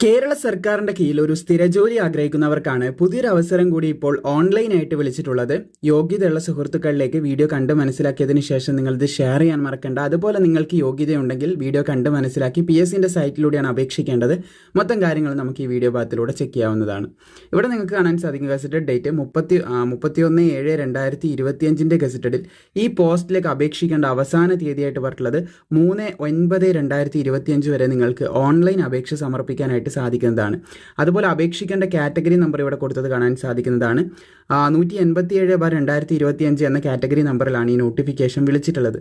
കേരള സർക്കാരിന്റെ കീഴിൽ ഒരു സ്ഥിരജോലി ആഗ്രഹിക്കുന്നവർക്കാണ് പുതിയൊരു അവസരം കൂടി ഇപ്പോൾ ഓൺലൈനായിട്ട് വിളിച്ചിട്ടുള്ളത്. യോഗ്യതയുള്ള സുഹൃത്തുക്കളിലേക്ക് വീഡിയോ കണ്ട് മനസ്സിലാക്കിയതിന് ശേഷം നിങ്ങൾ ഇത് ഷെയർ ചെയ്യാൻ മറക്കണ്ട. അതുപോലെ നിങ്ങൾക്ക് യോഗ്യതയുണ്ടെങ്കിൽ വീഡിയോ കണ്ട് മനസ്സിലാക്കി പി എസ് സിന്റെ സൈറ്റിലൂടെയാണ് അപേക്ഷിക്കേണ്ടത്. മൊത്തം കാര്യങ്ങൾ നമുക്ക് ഈ വീഡിയോ ഭാഗത്തിലൂടെ ചെക്ക് ചെയ്യാവുന്നതാണ്. ഇവിടെ നിങ്ങൾക്ക് കാണാൻ സാധിക്കും ഗസറ്റഡ് ഡേറ്റ് മുപ്പത്തി മുപ്പത്തിയൊന്ന് ഏഴ് രണ്ടായിരത്തി ഇരുപത്തിയഞ്ചിന്റെ ഗസറ്റഡിൽ ഈ പോസ്റ്റിലേക്ക് അപേക്ഷിക്കേണ്ട അവസാന തീയതിയായിട്ട് പറഞ്ഞിട്ടുള്ളത് മൂന്ന് ഒൻപത് രണ്ടായിരത്തി ഇരുപത്തിയഞ്ച് വരെ നിങ്ങൾക്ക് ഓൺലൈൻ അപേക്ഷ സമർപ്പിക്കാനായിട്ട് സാധിക്കുന്നതാണ്. അതുപോലെ അപേക്ഷിക്കേണ്ട കാറ്റഗറി നമ്പർ ഇവിടെ കൊടുത്തത് കാണാൻ സാധിക്കുന്നതാണ്. നൂറ്റി എൺപത്തി ഏഴ് ബാർ രണ്ടായിരത്തി ഇരുപത്തി അഞ്ച് എന്ന കാറ്റഗറി നമ്പറിലാണ് ഈ നോട്ടിഫിക്കേഷൻ വിളിച്ചിട്ടുള്ളത്.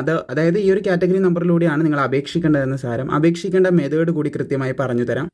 അത് അതായത് ഈ ഒരു കാറ്റഗറി നമ്പറിലൂടെയാണ് നിങ്ങൾ അപേക്ഷിക്കേണ്ടതെന്ന് സാരം. അപേക്ഷിക്കേണ്ട മെതേഡ് കൂടി കൃത്യമായി പറഞ്ഞു തരാം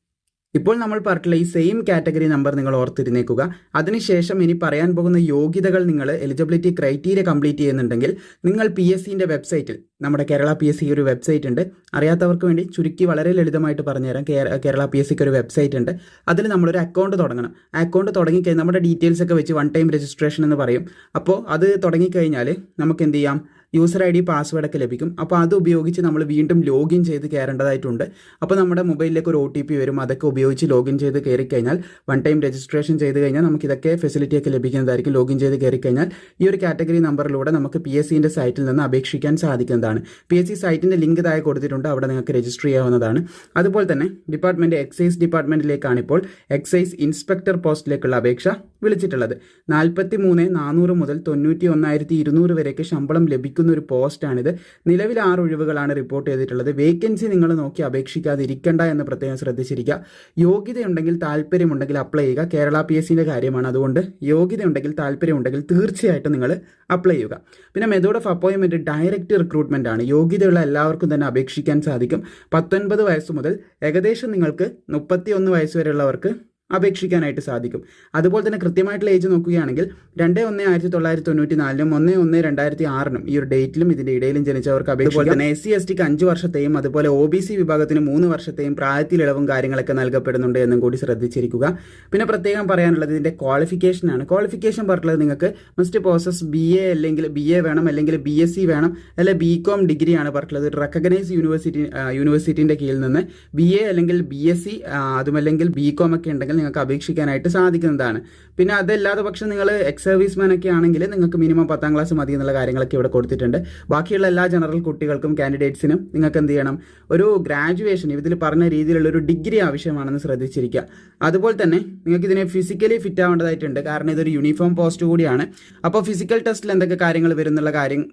ഇപ്പോൾ നമ്മൾ പറഞ്ഞിട്ടുള്ള ഈ സെയിം കാറ്റഗറി നമ്പർ നിങ്ങൾ ഓർത്തിരുന്നേക്കുക. അതിനുശേഷം ഇനി പറയാൻ പോകുന്ന യോഗ്യതകൾ നിങ്ങൾ എലിജിബിലിറ്റി ക്രൈറ്റീരിയ കംപ്ലീറ്റ് ചെയ്യുന്നുണ്ടെങ്കിൽ നിങ്ങൾ പി എസ് സിന്റെ വെബ്സൈറ്റിൽ നമ്മുടെ കേരള പി എസ് സി ഒരു വെബ്സൈറ്റ് ഉണ്ട്. അറിയാത്തവർക്ക് വേണ്ടി ചുരുക്കി വളരെ ലളിതമായിട്ട് പറഞ്ഞുതരാം. കേരള പി എസ് സിക്ക് ഒരു വെബ്സൈറ്റ് ഉണ്ട്. അതിൽ നമ്മളൊരു അക്കൗണ്ട് തുടങ്ങണം. അക്കൗണ്ട് തുടങ്ങിക്കഴിഞ്ഞാൽ നമ്മുടെ ഡീറ്റെയിൽസ് ഒക്കെ വെച്ച് വൺ ടൈം രജിസ്ട്രേഷൻ എന്ന് പറയും. അപ്പോൾ അത് തുടങ്ങിക്കഴിഞ്ഞാൽ നമുക്ക് എന്ത് ചെയ്യാം? യൂസർ ഐ ഡി പാസ്വേഡ് ഒക്കെ ലഭിക്കും. അപ്പോൾ അത് ഉപയോഗിച്ച് നമ്മൾ വീണ്ടും ലോഗിൻ ചെയ്ത് കയറേണ്ടതായിട്ടുണ്ട്. അപ്പോൾ നമ്മുടെ മൊബൈലിലേക്ക് ഒരു ഒ ടി പി വരും. അതൊക്കെ ഉപയോഗിച്ച് ലോഗിൻ ചെയ്ത് കയറി കഴിഞ്ഞാൽ വൺ ടൈം രജിസ്ട്രേഷൻ ചെയ്ത് കഴിഞ്ഞാൽ നമുക്ക് ഇതൊക്കെ ഫെസിലിറ്റി ഒക്കെ ലഭിക്കുന്നതായിരിക്കും ലോഗിൻ ചെയ്ത് കയറി കഴിഞ്ഞാൽ ഈ ഒരു കാറ്റഗറി നമ്പറിലൂടെ നമുക്ക് പി എസ് സിന്റെ സൈറ്റിൽ നിന്ന് അപേക്ഷിക്കാൻ സാധിക്കുന്നതാണ്. പി എസ് സി സൈറ്റിന്റെ ലിങ്ക് താഴെ കൊടുത്തിട്ടുണ്ട്. അവിടെ നിങ്ങൾക്ക് രജിസ്റ്റർ ചെയ്യാവുന്നതാണ്. അതുപോലെ തന്നെ ഡിപ്പാർട്ട്മെന്റ് എക്സൈസ് ഡിപ്പാർട്ട്മെന്റിലേക്കാണിപ്പോൾ എക്സൈസ് ഇൻസ്പെക്ടർ പോസ്റ്റിലേക്കുള്ള അപേക്ഷ. വിളിച്ചിട്ടുള്ളത്. നാൽപ്പത്തി മൂന്ന് നാനൂറ് മുതൽ തൊണ്ണൂറ്റി ഒന്നായിരത്തി ഇരുന്നൂറ് വരെയൊക്കെ ശമ്പളം ലഭിക്കുന്ന ഒരു പോസ്റ്റാണിത്. നിലവിൽ ആറ് ഒഴിവുകളാണ് റിപ്പോർട്ട് ചെയ്തിട്ടുള്ളത്. വേക്കൻസി നിങ്ങൾ നോക്കി അപേക്ഷിക്കാതിരിക്കണ്ട എന്ന് പ്രത്യേകം ശ്രദ്ധിച്ചിരിക്കുക. യോഗ്യതയുണ്ടെങ്കിൽ താല്പര്യമുണ്ടെങ്കിൽ അപ്ലൈ ചെയ്യുക. കേരള പി എസ് സിന്റെ കാര്യമാണ് അതുകൊണ്ട് യോഗ്യതയുണ്ടെങ്കിൽ താല്പര്യമുണ്ടെങ്കിൽ തീർച്ചയായിട്ടും നിങ്ങൾ അപ്ലൈ ചെയ്യുക. പിന്നെ മെത്തേഡ് ഓഫ് അപ്പോയിൻമെന്റ് ഡയറക്റ്റ് റിക്രൂട്ട്മെന്റ് ആണ്. യോഗ്യതയുള്ള എല്ലാവർക്കും തന്നെ അപേക്ഷിക്കാൻ സാധിക്കും. പത്തൊൻപത് വയസ്സ് മുതൽ ഏകദേശം നിങ്ങൾക്ക് മുപ്പത്തി ഒന്ന് വയസ്സ് വരെയുള്ളവർക്ക് അപേക്ഷിക്കാനായിട്ട് സാധിക്കും. അതുപോലെ തന്നെ കൃത്യമായിട്ടുള്ള ഏജ് നോക്കുകയാണെങ്കിൽ രണ്ട് ഒന്ന് ആയിരത്തി തൊള്ളായിരത്തി തൊണ്ണൂറ്റി നാലിനും ഒന്ന് ഒന്ന് രണ്ടായിരത്തി ആറിനും ഈ ഒരു ഡേറ്റിലും ഇതിന്റെ ഇടയിലും ജനിച്ചവർക്ക് അപേക്ഷിക്കാം. എസ് സി എസ് ടിക്ക് അഞ്ച് വർഷത്തെയും അതുപോലെ ഒ ബി സി വിഭാഗത്തിന് മൂന്ന് വർഷത്തെയും പ്രായത്തിലിളവും കാര്യങ്ങളൊക്കെ നൽകപ്പെടുന്നുണ്ട് എന്നും കൂടി ശ്രദ്ധിച്ചിരിക്കുക. പിന്നെ പ്രത്യേകം പറയാനുള്ളത് ഇതിന്റെ ക്വാളിഫിക്കേഷൻ ആണ്. ക്വാളിഫിക്കേഷൻ പറഞ്ഞിട്ടുള്ളത് നിങ്ങൾക്ക് മസ്റ്റ് പ്രോസസ് ബി എ അല്ലെങ്കിൽ ബി എ വേണം അല്ലെങ്കിൽ ബി എസ് സി വേണം അല്ലെങ്കിൽ ബി കോം ഡിഗ്രി ആണ് പറഞ്ഞിട്ടുള്ളത്. റെക്കഗ്നൈസ് യൂണിവേഴ്സിറ്റി യൂണിവേഴ്സിറ്റിന്റെ കീഴിൽ നിന്ന് ബി എ അല്ലെങ്കിൽ ബി എസ് സി അതുമല്ലെങ്കിൽ ബി കോം ഒക്കെ ഉണ്ടെങ്കിൽ നിങ്ങൾക്ക് അപേക്ഷിക്കാനായിട്ട് സാധിക്കുന്നതാണ്. പിന്നെ അതല്ലാതെ പക്ഷേ നിങ്ങൾ എക്സ് സർവീസ്മാൻ ഒക്കെ ആണെങ്കിൽ നിങ്ങൾക്ക് മിനിമം പത്താം ക്ലാസ് മതി എന്നുള്ള കാര്യങ്ങളൊക്കെ ഇവിടെ കൊടുത്തിട്ടുണ്ട്. ബാക്കിയുള്ള എല്ലാ ജനറൽ കുട്ടികൾക്കും കാൻഡിഡേറ്റ്സിനും നിങ്ങൾക്ക് എന്ത് ചെയ്യണം? ഒരു ഗ്രാജുവേഷൻ ഇതിൽ പറഞ്ഞ രീതിയിലുള്ള ഒരു ഡിഗ്രി ആവശ്യമാണെന്ന് ശ്രദ്ധിച്ചിരിക്കുക. അതുപോലെ തന്നെ നിങ്ങൾക്ക് ഇതിനെ ഫിസിക്കലി ഫിറ്റ് ആവേണ്ടതായിട്ടുണ്ട്. കാരണം ഇതൊരു യൂണിഫോം പോസ്റ്റ് കൂടിയാണ്. അപ്പോൾ ഫിസിക്കൽ ടെസ്റ്റിൽ എന്തൊക്കെ കാര്യങ്ങൾ വരുന്നുള്ള കാര്യം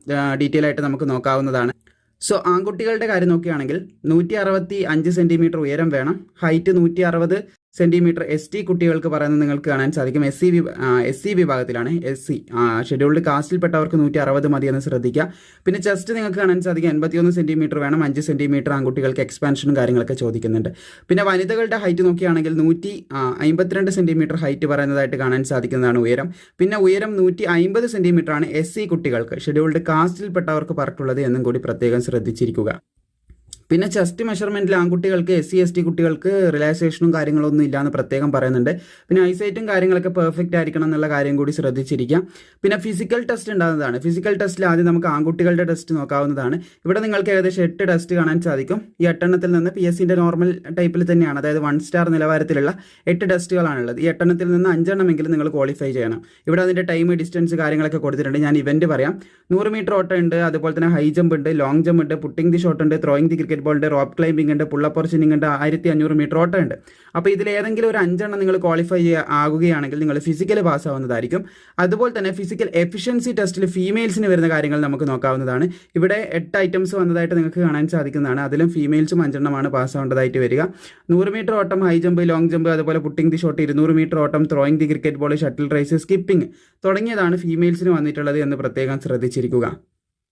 ഡീറ്റെയിൽ ആയിട്ട് നമുക്ക് നോക്കാവുന്നതാണ്. സോ ആൺകുട്ടികളുടെ കാര്യം നോക്കുകയാണെങ്കിൽ നൂറ്റി അറുപത്തി അഞ്ച് സെന്റിമീറ്റർ ഉയരം വേണം. ഹൈറ്റ് നൂറ്റി അറുപത് സെന്റിമീറ്റർ എസ് ടി കുട്ടികൾക്ക് പറയുന്നത് നിങ്ങൾക്ക് കാണാൻ സാധിക്കും. എസ് സി എസ് സി വിഭാഗത്തിലാണ് എസ് സി ഷെഡ്യൂൾഡ് കാസ്റ്റിൽപ്പെട്ടവർക്ക് നൂറ്റി അറുപത് മതിയെന്ന് ശ്രദ്ധിക്കുക. പിന്നെ ചെസ്റ്റ് നിങ്ങൾക്ക് കാണാൻ സാധിക്കും. എൺപത്തിയൊന്ന് സെന്റിമീറ്റർ വേണം. അഞ്ച് സെന്റിമീറ്റർ ആൺകുട്ടികൾക്ക് എക്സ്പാൻഷനും കാര്യങ്ങളൊക്കെ ചോദിക്കുന്നുണ്ട്. പിന്നെ വനിതകളുടെ ഹൈറ്റ് നോക്കുകയാണെങ്കിൽ നൂറ്റി അമ്പത്തിരണ്ട് സെന്റിമീറ്റർ ഹൈറ്റ് പറയുന്നതായിട്ട് കാണാൻ സാധിക്കുന്നതാണ് ഉയരം. പിന്നെ ഉയരം നൂറ്റി അമ്പത് സെന്റിമീറ്ററാണ് എസ് സി കുട്ടികൾക്ക് ഷെഡ്യൂൾഡ് കാസ്റ്റിൽപ്പെട്ടവർക്ക് പറഞ്ഞിട്ടുള്ളത് എന്നും കൂടി പ്രത്യേകം ശ്രദ്ധിച്ചിരിക്കുക. പിന്നെ ചെസ്റ്റ് മെഷർമെന്റിൽ ആൺകുട്ടികൾക്ക് എസ് സി എസ് ടി കുട്ടികൾക്ക് റിലാക്സേഷനും കാര്യങ്ങളൊന്നും ഇല്ലാന്ന് പ്രത്യേകം പറയുന്നുണ്ട്. പിന്നെ ഐസൈറ്റും കാര്യങ്ങളൊക്കെ പെർഫെക്റ്റ് ആയിരിക്കണം എന്നുള്ള കാര്യം കൂടി ശ്രദ്ധിച്ചിരിക്കാം. പിന്നെ ഫിസിക്കൽ ടെസ്റ്റ് ഉണ്ടാകുന്നതാണ്. ഫിസിക്കൽ ടെസ്റ്റിൽ ആദ്യം നമുക്ക് ആൺകുട്ടികളുടെ ടെസ്റ്റ് നോക്കാവുന്നതാണ്. ഇവിടെ നിങ്ങൾക്ക് ഏകദേശം എട്ട് ടെസ്റ്റ് കാണാൻ സാധിക്കും. ഈ എട്ടെണ്ണത്തിൽ നിന്ന് പി എസ് സിന്റെ നോർമൽ ടൈപ്പിൽ തന്നെയാണ്. അതായത് വൺ സ്റ്റാർ നിലവാരത്തിലുള്ള എട്ട് ടെസ്റ്റുകളാണുള്ളത് ഈ എട്ടെണ്ണത്തിൽ നിന്ന് അഞ്ചെണ്ണമെങ്കിലും നിങ്ങൾ ക്വാളിഫൈ ചെയ്യണം. ഇവിടെ അതിന്റെ ടൈം ഡിസ്റ്റൻസ് കാര്യങ്ങളൊക്കെ കൊടുത്തിട്ടുണ്ട്. ഞാൻ ഇവന്റ് പറയാം. നൂറ് മീറ്റർ ഓട്ടം ഉണ്ട്. അതുപോലെ തന്നെ ഹൈ ജമ്പ് ഉണ്ട് ലോങ് ജമ്പ് ഉണ്ട് പുട്ടിംഗ് ദി ഷോട്ട് ഉണ്ട് ത്രോയിങ് ദി ക്രിക്കറ്റ് ബോളിന്റെ റോപ്പ് ക്ലൈമ്പിംഗ് ഉണ്ട് പുള്ളപ്പ് ഓർച്ചിനിങ് ഉണ്ട് ആയിരത്തി അഞ്ഞൂറ് മീറ്റർ ഓട്ടം ഉണ്ട്. അപ്പോൾ ഇതിൽ ഏതെങ്കിലും ഒരു അഞ്ചെണ്ണം നിങ്ങൾ ക്വാളിഫൈ ആകുകയാണെങ്കിൽ നിങ്ങൾ ഫിസിക്കൽ പാസ് ആവുന്നതായിരിക്കും. അതുപോലെ തന്നെ ഫിസിക്കൽ എഫിഷ്യൻസി ടെസ്റ്റിൽ ഫീമെയിൽസിന് വരുന്ന കാര്യങ്ങൾ നമുക്ക് നോക്കാവുന്നതാണ്. ഇവിടെ എട്ട് ഐറ്റംസ് വന്നതായിട്ട് നിങ്ങൾക്ക് കാണാൻ സാധിക്കുന്നതാണ്. അതിലും ഫീമെയിൽസും അഞ്ചെണ്ണമാണ് പാസ് ആവേണ്ടതായിട്ട് വരിക. നൂറ് മീറ്റർ ഓട്ടം ഹൈ ജമ്പ് ലോങ് ജമ്പ് അതുപോലെ പുട്ടിംഗ് ദി ഷോട്ട് ഇരുന്നൂറ് മീറ്റർ ഓട്ടം throwing the cricket ball shuttle race skipping തുടങ്ങിയതാണ് ഫീമെയിൽസിന് വന്നിട്ടുള്ളത് എന്ന് പ്രത്യേകം ശ്രദ്ധിച്ചിരിക്കുക.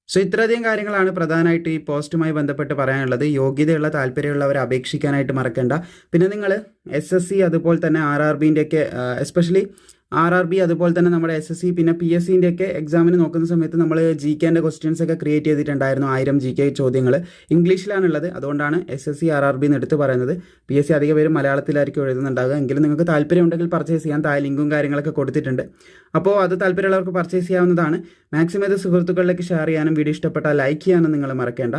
സോ ഇത്രയധികം കാര്യങ്ങളാണ് പ്രധാനമായിട്ട് ഈ പോസ്റ്റുമായി ബന്ധപ്പെട്ട് പറയാനുള്ളത്. യോഗ്യതയുള്ള താല്പര്യമുള്ളവർ അപേക്ഷിക്കാനായിട്ട് മറക്കേണ്ട. പിന്നെ നിങ്ങൾ എസ് എസ് സി അതുപോലെ തന്നെ ആർ ആർ ബിന്റെ ഒക്കെ എസ്പെഷ്യലി ആർ ആർ ബി അതുപോലെ തന്നെ നമ്മുടെ എസ് എസ് സി പിന്നെ പി എസ് സിന്റെ ഒക്കെ എക്സാമിന് നോക്കുന്ന സമയത്ത് നമ്മൾ ജി കെന്റെ ക്വസ്റ്റ്യൻസ് ഒക്കെ ക്രിയേറ്റ് ചെയ്തിട്ടുണ്ടായിരുന്നു ആയിരം ജി കെ ചോദ്യങ്ങൾ ഇംഗ്ലീഷിലാണുള്ളത്. അതുകൊണ്ടാണ് S S C R R B എന്ന് എടുത്ത് പറയുന്നത്. പി എസ് സി അധിക പേരും മലയാളത്തിലായിരിക്കും എഴുതുന്നുണ്ടാകുക എങ്കിലും നിങ്ങൾക്ക് താല്പര്യമുണ്ടെങ്കിൽ പർച്ചേസ് ചെയ്യാൻ താ ലിങ്കും കാര്യങ്ങളൊക്കെ കൊടുത്തിട്ടുണ്ട്. അപ്പോൾ അത് താല്പര്യമുള്ളവർക്ക് പർച്ചേസ് ചെയ്യാവുന്നതാണ്. മാക്സിമം ഇത് സുഹൃത്തുക്കളിലേക്ക് ഷെയർ ചെയ്യാനും വീഡിയോ ഇഷ്ടപ്പെട്ടാൽ ലൈക്ക് ചെയ്യാനും നിങ്ങൾ മറക്കേണ്ട.